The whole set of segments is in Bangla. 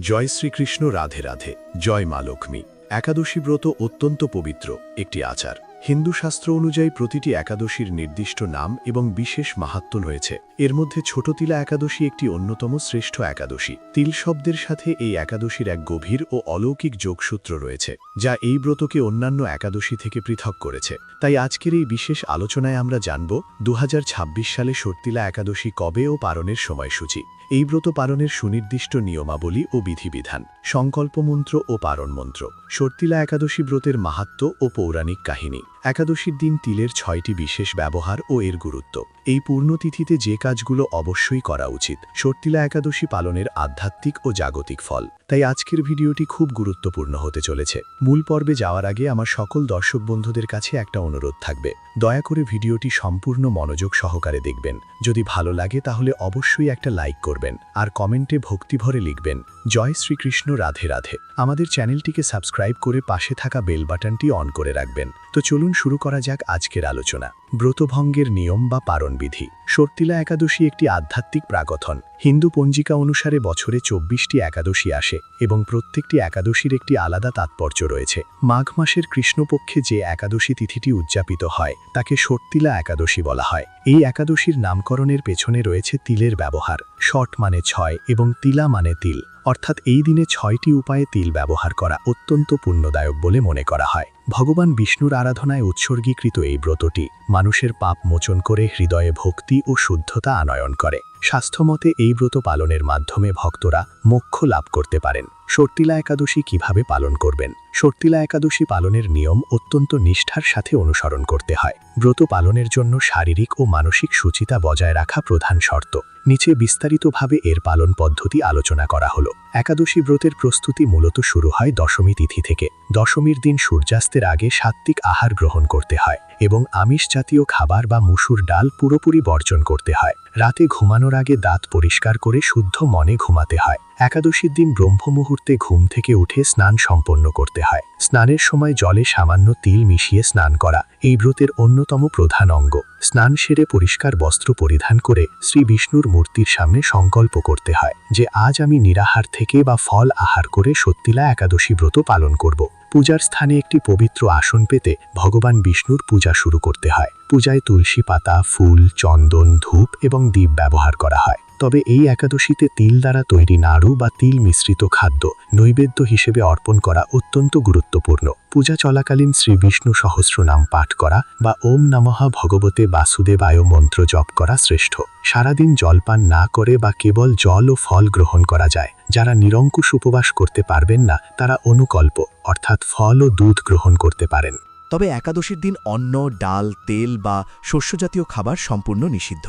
জয় শ্রীকৃষ্ণ রাধে রাধে জয় মা লক্ষ্মী। একাদশী ব্রত অত্যন্ত পবিত্র একটি আচার। হিন্দু শাস্ত্র অনুযায়ী প্রতিটি একাদশীর নির্দিষ্ট নাম এবং বিশেষ মাহাত্ম রয়েছে। এর মধ্যে ছোট তিলা একাদশী একটি অন্যতম শ্রেষ্ঠ একাদশী। তিল শব্দের সাথে এই একাদশীর এক গভীর ও অলৌকিক যোগসূত্র রয়েছে, যা এই ব্রতকে অন্যান্য একাদশী থেকে পৃথক করেছে। তাই আজকের এই বিশেষ আলোচনায় আমরা জানব দু হাজার ছাব্বিশ সালে সর্তিলা একাদশী কবে ও পালনের সময়সূচি। এই ব্রত পালনের সুনির্দিষ্ট নিয়মাবলী ও বিধিবিধান, সংকল্পমন্ত্র ও পারণ মন্ত্র সর্তিলা একাদশী ব্রতের মাহাত্ম ও পৌরাণিক কাহিনী। একাদশীর দিন তিলের ছয়টি বিশেষ ব্যবহার ও এর গুরুত্ব। এই পূর্ণতিথিতে যে কাজগুলো অবশ্যই করা উচিত শর্তিলা একাদশী পালনের আধ্যাত্মিক ও জাগতিক ফল। তাই আজকের ভিডিওটি খুব গুরুত্বপূর্ণ হতে চলেছে। মূল পর্বে যাওয়ার আগে আমার সকল দর্শক বন্ধুদের কাছে একটা অনুরোধ থাকবে। দয়া করে ভিডিওটি সম্পূর্ণ মনোযোগ সহকারে দেখবেন। যদি ভালো লাগে তাহলে অবশ্যই একটা লাইক করবেন আর কমেন্টে ভক্তিভরে লিখবেন। জয় শ্রীকৃষ্ণ, রাধে রাধে। আমাদের চ্যানেলটিকে সাবস্ক্রাইব করে পাশে থাকা বেল বাটনটি অন করে রাখবেন। তো চলুন শুরু করা যাক আজকের আলোচনা। ব্রতভঙ্গের নিয়ম বা পারণবিধি। সর্তিলা একাদশী একটি আধ্যাত্মিক প্রাগথন। হিন্দু পঞ্জিকা অনুসারে বছরে চব্বিশটি একাদশী আসে এবং প্রত্যেকটি একাদশীর একটি আলাদা তাৎপর্য রয়েছে। মাঘ মাসের কৃষ্ণপক্ষে যে একাদশী তিথিটি উদযাপিত হয়, তাকে সর্তিলা একাদশী বলা হয়। এই একাদশীর নামকরণের পেছনে রয়েছে তিলের ব্যবহার, শট মানে ছয় এবং তিলা মানে তিল। অর্থাৎ এই দিনে ছয়টি উপায়ে তিল ব্যবহার করা অত্যন্ত পুণ্যদায়ক বলে মনে করা হয়। ভগবান বিষ্ণুর আরাধনায় উৎসর্গীকৃত এই ব্রতটি মানুষের পাপ মোচন করে হৃদয়ে ভক্তি ও শুদ্ধতা আনয়ন করে। স্বাস্থ্যমতে এই ব্রত পালনের মাধ্যমে ভক্তরা মোক্ষ লাভ করতে পারেন। সর্তিলা একাদশী কীভাবে পালন করবেন? সর্তিলা একাদশী পালনের নিয়ম অত্যন্ত নিষ্ঠার সাথে অনুসরণ করতে হয়। ব্রত পালনের জন্য শারীরিক ও মানসিক সুচিতা বজায় রাখা প্রধান শর্ত। নিচে বিস্তারিতভাবে এর পালন পদ্ধতি আলোচনা করা হলো। একাদশী ব্রতের প্রস্তুতি মূলত শুরু হয় দশমী তিথি থেকে। দশমীর দিন সূর্যাস্তের আগে সাত্ত্বিক আহার গ্রহণ করতে হয় এবং আমিষ জাতীয় খাবার বা মুসুর ডাল পুরোপুরি বর্জন করতে হয়। রাতে ঘুমানোর আগে দাঁত পরিষ্কার করে শুদ্ধ মনে ঘুমাতে হয়। একাদশীর দিন ব্রহ্ম মুহূর্তে ঘুম থেকে উঠে স্নান সম্পন্ন করতে হয়। স্নানের সময় জলে সামান্য তিল মিশিয়ে স্নান করা এই ব্রতের অন্যতম প্রধান অঙ্গ। স্নান সেরে পরিষ্কার বস্ত্র পরিধান করে শ্রী বিষ্ণুর মূর্তির সামনে সংকল্প করতে হয় যে আজ আমি নিরাহার থেকে বা ফল আহার করে সত্যিলা একাদশী ব্রত পালন করব। পূজার স্থানে একটি পবিত্র আসন পেতে ভগবান বিষ্ণুর পূজা শুরু করতে হয়। পূজায় তুলসী পাতা, ফুল, চন্দন, ধূপ এবং দ্বীপ ব্যবহার করা হয়। তবে এই একাদশীতে তিল দ্বারা তৈরি নাড়ু বা তিল মিশ্রিত খাদ্য নৈবেদ্য হিসেবে অর্পণ করা অত্যন্ত গুরুত্বপূর্ণ। পূজা চলাকালীন শ্রী বিষ্ণু সহস্রনাম পাঠ করা বা ওম নমঃ ভগবতে বাসুদেবায় মন্ত্র জপ করা শ্রেষ্ঠ। সারাদিন জলপান না করে বা কেবল জল ও ফল গ্রহণ করা যায়। যারা নিরঙ্কুশ উপবাস করতে পারবেন না, তারা অনুকল্প, অর্থাৎ ফল ও দুধ গ্রহণ করতে পারেন। তবে একাদশীর দিন অন্ন, ডাল, তেল বা শস্যজাতীয় খাবার সম্পূর্ণ নিষিদ্ধ।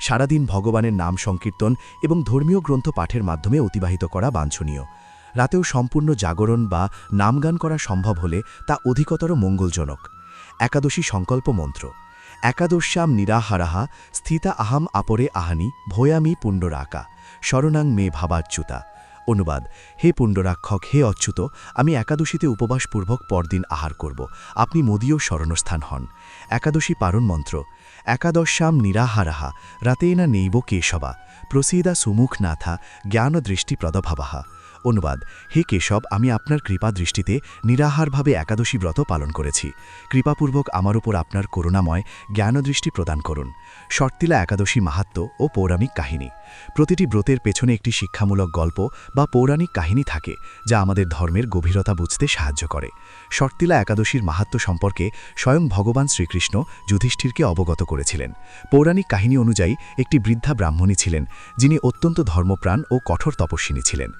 সারাদিন ভগবানের নাম সংকীর্তন এবং ধর্মীয় গ্রন্থ পাঠের মাধ্যমে অতিবাহিত করা বাঞ্ছনীয়। রাতেও সম্পূর্ণ জাগরণ বা নামগান করা সম্ভব হলে তা অধিকতর মঙ্গলজনক। একাদশী সংকল্প মন্ত্র। একাদশ্যাম নিরাহারাহা স্থিতা আহাম আপরে আহানি ভয়ামি পুণ্ডরাকা। শরণাং মে ভাবাচ্যুতা। অনুবাদ। হে পুণ্ডরাক্ষক, হে অচ্যুত, আমি একাদশীতে উপবাসপূর্বক পরদিন আহার করব। আপনি মোদীয় শরণস্থান হন। একাদশী পারণ মন্ত্র। একাদশ্যাম নিরাহারাহা, রাতেনা নেইব কেশবা, প্রসিদা সুমুখ নাথা জ্ঞান দৃষ্টি প্রদভাবাহা। অনুবাদ। হে কেশব, আমি আপনার কৃপা দৃষ্টিতে নিরাহারভাবে একাদশী ব্রত পালন করেছি। কৃপাপূর্বক আমার উপর আপনার করুণাময় জ্ঞানদৃষ্টি প্রদান করুন। শর্তিলা একাদশী মাহাত্ম ও পৌরাণিক কাহিনী। প্রতিটি ব্রতের পেছনে একটি শিক্ষামূলক গল্প বা পৌরাণিক কাহিনী থাকে, যা আমাদের ধর্মের গভীরতা বুঝতে সাহায্য করে। শর্তিলা একাদশীর মাহাত্ম সম্পর্কে স্বয়ং ভগবান শ্রীকৃষ্ণ যুধিষ্ঠিরকে অবগত করেছিলেন। পৌরাণিক কাহিনী অনুযায়ী একটি বৃদ্ধা ব্রাহ্মণী ছিলেন, যিনি অত্যন্ত ধর্মপ্রাণ ও কঠোর তপস্বিনী ছিলেন।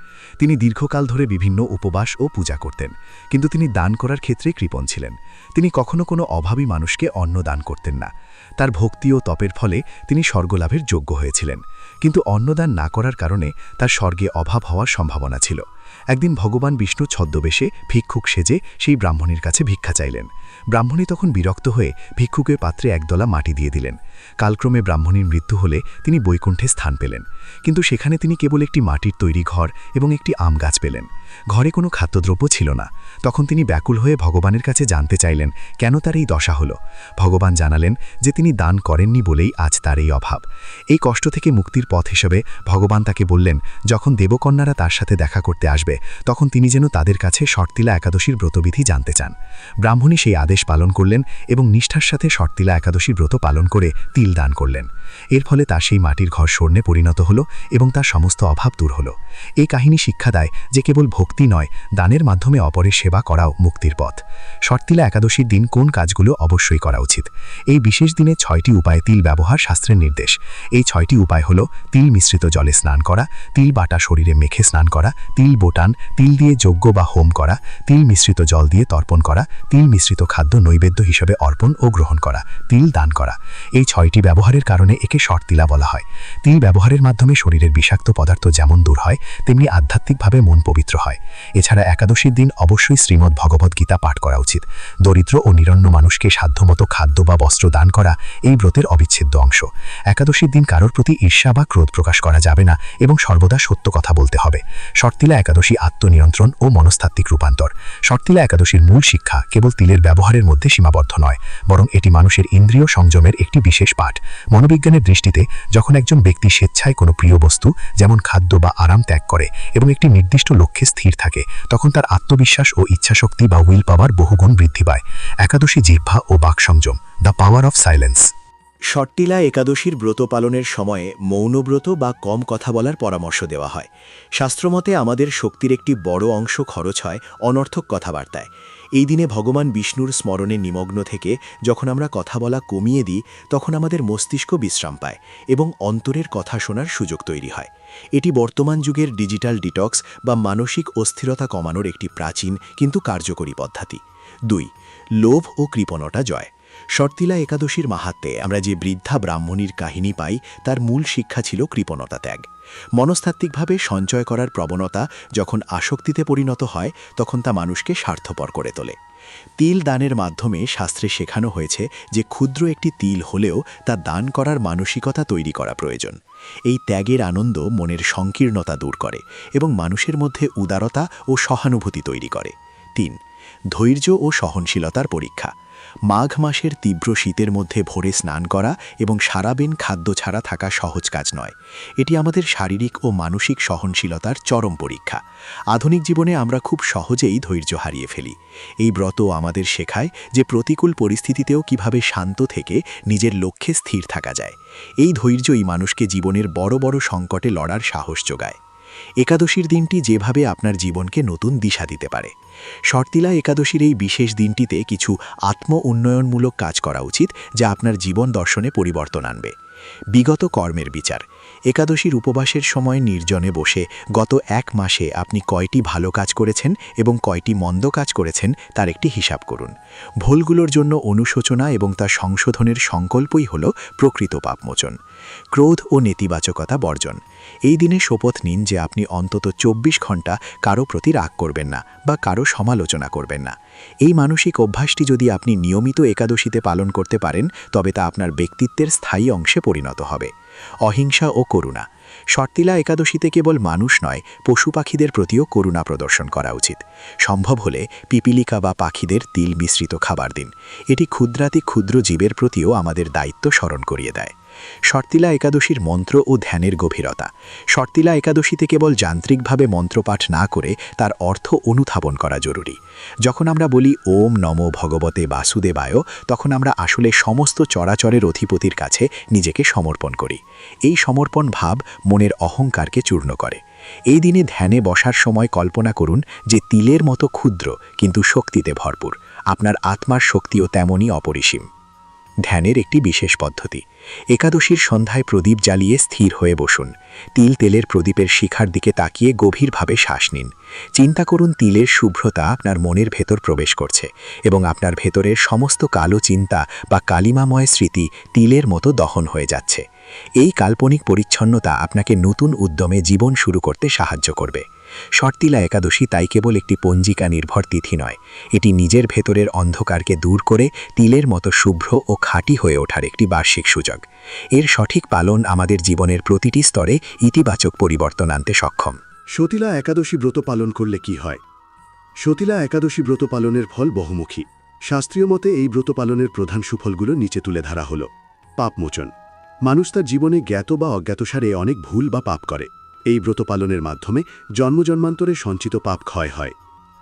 তিনি দীর্ঘকাল ধরে বিভিন্ন উপবাস ও পূজা করতেন, কিন্তু তিনি দান করার ক্ষেত্রে কৃপণ ছিলেন। তিনি কখনো কোনো অভাবী মানুষকে অন্ন দান করতেন না। তার ভক্তি ও তপের ফলে তিনি স্বর্গলাভের যোগ্য হয়েছিলেন। কিন্তু অন্নদান না করার কারণে তার স্বর্গে অভাব হওয়ার সম্ভাবনা ছিল। একদিন ভগবান বিষ্ণু ছদ্মবেশে ভিক্ষুক সেজে সেই ব্রাহ্মণের কাছে ভিক্ষা চাইলেন। ব্রাহ্মণী তখন বিরক্ত হয়ে ভিক্ষুকের পাত্রে একদলা মাটি দিয়ে দিলেন। কালক্রমে ব্রাহ্মণীর মৃত্যু হলে তিনি বৈকুণ্ঠে স্থান পেলেন। কিন্তু সেখানে তিনি কেবল একটি মাটির তৈরি ঘর এবং একটি আম গাছ পেলেন। ঘরে কোনো খাদ্যদ্রব্য ছিল না। তখন তিনি ব্যাকুল হয়ে ভগবানের কাছে জানতে চাইলেন, কেন তার এই দশা হলো? ভগবান জানালেন যে তিনি দান করেননি বলেই আজ তার এই অভাব। এই কষ্ট থেকে মুক্তির পথ হিসেবে ভগবান তাকে বললেন, যখন দেবকন্যারা তার সাথে দেখা করতে আসবে, তখন তিনি যেন তাদের কাছে শর্তিলা একাদশীর ব্রতবিধি জানতে চান। ব্রাহ্মণী সেই আদেশ পালন করলেন এবং নিষ্ঠার সাথে শর্তিলা একাদশীর ব্রত পালন করে তিল দান করলেন। এর ফলে তার সেই মাটির ঘর স্বর্ণে পরিণত হল এবং তার সমস্ত অভাব দূর হল। এই কাহিনী শিক্ষা দেয় যে কেবল ভক্তি নয়, দানের মাধ্যমে অপরের সেবা করাও মুক্তির পথ। শর্তিলা একাদশীর দিন কোন কাজগুলো অবশ্যই করা উচিত? এই বিশেষ দিনে ছয়টি উপায়ে তিল ব্যবহার শাস্ত্রের নির্দেশ। এই ছয়টি উপায় হল তিল মিশ্রিত জলে স্নান করা, তিল বাটা শরীরে মেখে স্নান করা, তিল বোটান, তিল দিয়ে যজ্ঞ বা হোম করা, তিল মিশ্রিত জল দিয়ে তর্পণ করা, তিল মিশ্রিত খাদ্য নৈবেদ্য হিসেবে অর্পণ ও গ্রহণ করা, তিল দান করা। এই ছয়টি ব্যবহারের কারণে একে শর্তিলা বলা হয়। তিল ব্যবহারের মাধ্যমে শরীরের বিষাক্ত পদার্থ যেমন দূর হয়, তেমনি আধ্যাত্মিকভাবে মন পবিত্র হয়। এছাড়া একাদশীর দিন অবশ্যই শ্রীমদ্ ভগবদ্ গীতা পাঠ করা উচিত। দরিদ্র ও নিরন্ন মানুষকে সাধ্যমতো খাদ্য বা বস্ত্র দান করা এই ব্রতের অবিচ্ছেদ্য অংশ। একাদশীর দিন কারোর প্রতি ঈর্ষা বা ক্রোধ প্রকাশ করা যাবে না এবং সর্বদা সত্য কথা বলতে হবে। শর্তিলা একাদশী আত্মনিয়ন্ত্রণ ও মনস্তাত্ত্বিক রূপান্তর। শর্তিলা একাদশীর মূল শিক্ষা কেবল তিলের ব্যবহারের মধ্যে সীমাবদ্ধ নয়, বরং এটি মানুষের ইন্দ্রিয় সংযমের একটি বিশেষ পাঠ। মনোবিজ্ঞানের দৃষ্টিতে যখন একজন ব্যক্তি স্বেচ্ছায় কোনো প্রিয় বস্তু, যেমন খাদ্য বা আরাম ত্যাগ করে এবং একটি নির্দিষ্ট লক্ষ্যে স্থির থাকে, তখন তার আত্মবিশ্বাস ও ইচ্ছাশক্তি বা উইল পাওয়ার বহুগুণ বৃদ্ধি পায়। একাদশী জিহ্বা ও বাক সংযম দ্য পাওয়ার অফ সাইলেন্স ষট্টিলা একাদশীর ব্রত পালনের সময়ে মৌনব্রত বা কম কথা বলার পরামর্শ দেওয়া হয়। শাস্ত্রমতে আমাদের শক্তির একটি বড় অংশ খরচ হয় অনর্থক কথাবার্তায়। এই দিনে ভগবান বিষ্ণুর স্মরণে নিমগ্ন থেকে যখন আমরা কথা বলা কমিয়ে দিই, তখন আমাদের মস্তিষ্ক বিশ্রাম পায় এবং অন্তরের কথা শোনার সুযোগ তৈরি হয়। এটি বর্তমান যুগের ডিজিটাল ডিটক্স বা মানসিক অস্থিরতা কমানোর একটি প্রাচীন কিন্তু কার্যকরী পদ্ধতি। দুই, লোভ ও কৃপণতা জয়। শর্তিলা একাদশীর মাহাত্মে আমরা যে বৃদ্ধা ব্রাহ্মণীর কাহিনী পাই, তার মূল শিক্ষা ছিল কৃপণতা ত্যাগ। মনস্তাত্ত্বিকভাবে সঞ্চয় করার প্রবণতা যখন আসক্তিতে পরিণত হয়, তখন তা মানুষকে স্বার্থপর করে তোলে। তিল দানের মাধ্যমে শাস্ত্রে শেখানো হয়েছে যে ক্ষুদ্র একটি তিল হলেও তা দান করার মানসিকতা তৈরি করা প্রয়োজন। এই ত্যাগের আনন্দ মনের সংকীর্ণতা দূর করে এবং মানুষের মধ্যে উদারতা ও সহানুভূতি তৈরি করে। তিন, ধৈর্য ও সহনশীলতার পরীক্ষা। মাঘ মাসের তীব্র শীতের মধ্যে ভোরে স্নান করা এবং সারাবেন খাদ্য ছাড়া থাকা সহজ কাজ নয়। এটি আমাদের শারীরিক ও মানসিক সহনশীলতার চরম পরীক্ষা। আধুনিক জীবনে আমরা খুব সহজেই ধৈর্য হারিয়ে ফেলি। এই ব্রত আমাদের শেখায় যে প্রতিকূল পরিস্থিতিতেও কীভাবে শান্ত থেকে নিজের লক্ষ্যে স্থির থাকা যায়। এই ধৈর্যই মানুষকে জীবনের বড় বড় সংকটে লড়ার সাহস যোগায়। একাদশীর দিনটি যেভাবে আপনার জীবনকে নতুন দিশা দিতে পারে। শর্তিলা একাদশীর এই বিশেষ দিনটিতে কিছু আত্ম উন্নয়নমূলক কাজ করা উচিত যা আপনার জীবন দর্শনে পরিবর্তন আনবে। বিগত কর্মের বিচার একাদশীর উপবাসের সময় নির্জনে বসে গত এক মাসে আপনি কয়টি ভালো কাজ করেছেন এবং কয়টি মন্দ কাজ করেছেন তার একটি হিসাব করুন। ভুলগুলোর জন্য অনুশোচনা এবং তা সংশোধনের সংকল্পই হল প্রকৃত পাপমোচন। ক্রোধ ও নেতিবাচকতা বর্জন। এই দিনে শপথ নিন যে আপনি অন্তত চব্বিশ ঘণ্টা কারও প্রতি রাগ করবেন না বা কারও সমালোচনা করবেন না। এই মানসিক অভ্যাসটি যদি আপনি নিয়মিত একাদশীতে পালন করতে পারেন, তবে তা আপনার ব্যক্তিত্বের স্থায়ী অংশে পরিণত হবে। অহিংসা ও করুণা। শর্তিলা একাদশীতে কেবল মানুষ নয়, পশু পাখিদের প্রতিও করুণা প্রদর্শন করা উচিত। সম্ভব হলে পিপিলিকা বা পাখিদের তিল মিশ্রিত খাবার দিন। এটি ক্ষুদ্রাতি ক্ষুদ্র জীবের প্রতিও আমাদের দায়িত্ব স্মরণ করিয়ে দেয়। শর্তিলা একাদশীর মন্ত্র ও ধ্যানের গভীরতা। শর্তিলা একাদশীতে কেবল যান্ত্রিকভাবে মন্ত্রপাঠ না করে তার অর্থ অনুধাবন করা জরুরি। যখন আমরা বলি, ওম নম ভগবতে বাসুদেবায় তখন আমরা আসলে সমস্ত চরাচরের অধিপতির কাছে নিজেকে সমর্পণ করি। এই সমর্পণ ভাব মনের অহংকারকে চূর্ণ করে। এই দিনে ধ্যানে বসার সময় কল্পনা করুন যে তিলের মতো ক্ষুদ্র, কিন্তু শক্তিতে ভরপুর। আপনার আত্মার শক্তিও তেমনই অপরিসীম। ধ্যানের একটি বিশেষ পদ্ধতি। একাদশীর সন্ধ্যায় প্রদীপ জ্বালিয়ে স্থির হয়ে বসুন। তিল তেলের প্রদীপের শিখার দিকে তাকিয়ে গভীরভাবে শ্বাস নিন। চিন্তা করুন তিলের শুভ্রতা আপনার মনের ভেতর প্রবেশ করছে এবং আপনার ভেতরের সমস্ত কালো চিন্তা বা কালিমাময় স্মৃতি তিলের মতো দহন হয়ে যাচ্ছে। এই কাল্পনিক পরিচ্ছন্নতা আপনাকে নতুন উদ্যমে জীবন শুরু করতে সাহায্য করবে। শর্তিলা একাদশী তাই কেবল একটি পঞ্জিকা নির্ভর তিথি নয়, এটি নিজের ভেতরের অন্ধকারকে দূর করে তিলের মতো শুভ্র ও খাঁটি হয়ে ওঠার একটি বার্ষিক সুযোগ। এর সঠিক পালন আমাদের জীবনের প্রতিটি স্তরে ইতিবাচক পরিবর্তন আনতে সক্ষম। সতীলা একাদশী ব্রত পালন করলে কি হয়? সতীলা একাদশী ব্রত পালনের ফল বহুমুখী। শাস্ত্রীয় মতে এই ব্রত পালনের প্রধান সুফলগুলো নিচে তুলে ধরা হল। পাপমোচন। মানুষ তার জীবনে জ্ঞাত বা অজ্ঞাতসারে অনেক ভুল বা পাপ করে। এই ব্রত পালনের মাধ্যমে জন্মজন্মান্তরে সঞ্চিত পাপ ক্ষয় হয়।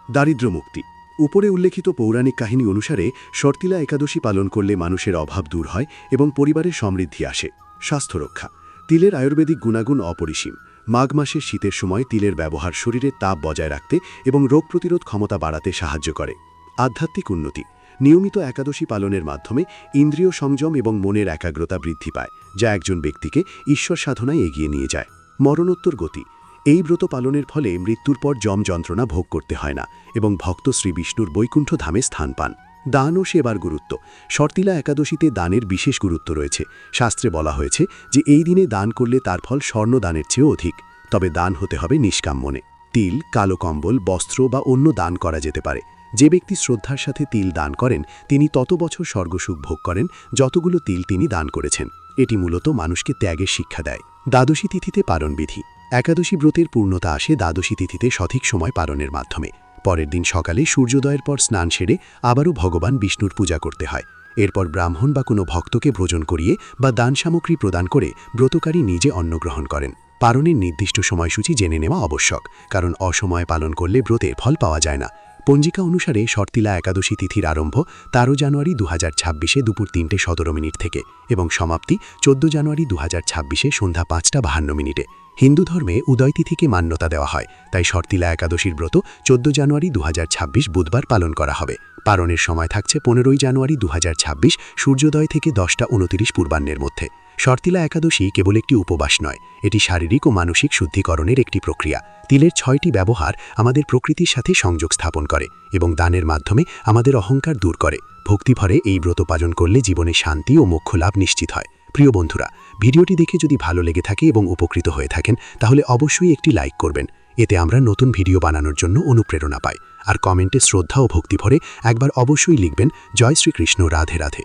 দারিদ্র্য মুক্তি উপরে উল্লেখিত পৌরাণিক কাহিনী অনুসারে শর্তিলা একাদশী পালন করলে মানুষের অভাব দূর হয় এবং পরিবারের সমৃদ্ধি আসে। স্বাস্থ্য রক্ষা তিলের আয়ুর্বেদিক গুণাগুণ অপরিসীম। মাঘ মাসের শীতের সময় তিলের ব্যবহার শরীরের তাপ বজায় রাখতে এবং রোগ প্রতিরোধ ক্ষমতা বাড়াতে সাহায্য করে। আধ্যাত্মিক উন্নতি। নিয়মিত একাদশী পালনের মাধ্যমে ইন্দ্রিয় সংযম এবং মনের একাগ্রতা বৃদ্ধি পায়, যা একজন ব্যক্তিকে ঈশ্বর সাধনায় এগিয়ে নিয়ে যায়। মরণোত্তর গতি। এই ব্রত পালনের ফলে মৃত্যুর পর যম যন্ত্রণা ভোগ করতে হয় না এবং ভক্ত শ্রী বিষ্ণুর বৈকুণ্ঠ ধামে স্থান পান। দান ও সেবার গুরুত্ব। শর্তিলা একাদশীতে দানের বিশেষ গুরুত্ব রয়েছে। শাস্ত্রে বলা হয়েছে যে, এই দিনে দান করলে তার ফল স্বর্ণ দানের চেয়েও অধিক। তবে দান হতে হবে নিষ্কাম মনে তিল, কালো কম্বল, বস্ত্র বা অন্য দান করা যেতে পারে। যে ব্যক্তি শ্রদ্ধার সাথে তিল দান করেন, তিনি তত বছর স্বর্গসুখ ভোগ করেন যতগুলো তিল তিনি দান করেছেন। এটি মূলত মানুষকে ত্যাগের শিক্ষা দেয়। দ্বাদশী তিথিতে পালন বিধি একাদশী ব্রতের পূর্ণতা আসে দ্বাদশী তিথিতে সঠিক সময় পালনের মাধ্যমে। পরের দিন সকালে সূর্যোদয়ের পর স্নান সেরে আবারও ভগবান বিষ্ণুর পূজা করতে হয়। এরপর ব্রাহ্মণ বা কোনো ভক্তকে ভোজন করিয়ে বা দান সামগ্রী প্রদান করে ব্রতকারী নিজে অন্ন গ্রহণ করেন। পালনের নির্দিষ্ট সময়সূচি জেনে নেওয়া আবশ্যক, কারণ অসময়ে পালন করলে ব্রতের ফল পাওয়া যায় না। পঞ্জিকা অনুসারে শর্তিলা একাদশী তিথির আরম্ভ তেরো জানুয়ারি দু হাজার ছাব্বিশে দুপুর তিনটে সতেরো মিনিট থেকে এবং সমাপ্তি চোদ্দ জানুয়ারি দু হাজার ছাব্বিশে সন্ধ্যা পাঁচটা বাহান্ন মিনিটে। হিন্দু ধর্মে উদয় তিথিকে মান্যতা দেওয়া হয়, তাই শর্তিলা একাদশীর ব্রত চোদ্দ জানুয়ারি দু হাজার ছাব্বিশ বুধবার পালন করা হবে। পালনের সময় থাকছে পনেরোই জানুয়ারি দু হাজার ছাব্বিশ সূর্যোদয় থেকে দশটা উনতিরিশ পূর্বাহ্নের মধ্যে। শর্তিলা একাদশী কেবল একটি উপবাস নয়, এটি শারীরিক ও মানসিক শুদ্ধিকরণের একটি প্রক্রিয়া। তিলের ছয়টি ব্যবহার আমাদের প্রকৃতির সাথে সংযোগ স্থাপন করে এবং দানের মাধ্যমে আমাদের অহংকার দূর করে। ভক্তিভরে এই ব্রত পালন করলে জীবনে শান্তি ও মোক্ষ লাভ নিশ্চিত হয়। প্রিয় বন্ধুরা, ভিডিওটি দেখে যদি ভালো লেগে থাকে এবং উপকৃত হয়ে থাকেন, তাহলে অবশ্যই একটি লাইক করবেন। এতে আমরা নতুন ভিডিও বানানোর জন্য অনুপ্রেরণা পাই। আর কমেন্টে শ্রদ্ধা ও ভক্তি ভরে একবার অবশ্যই লিখবেন, জয় শ্রীকৃষ্ণ, রাধে রাধে।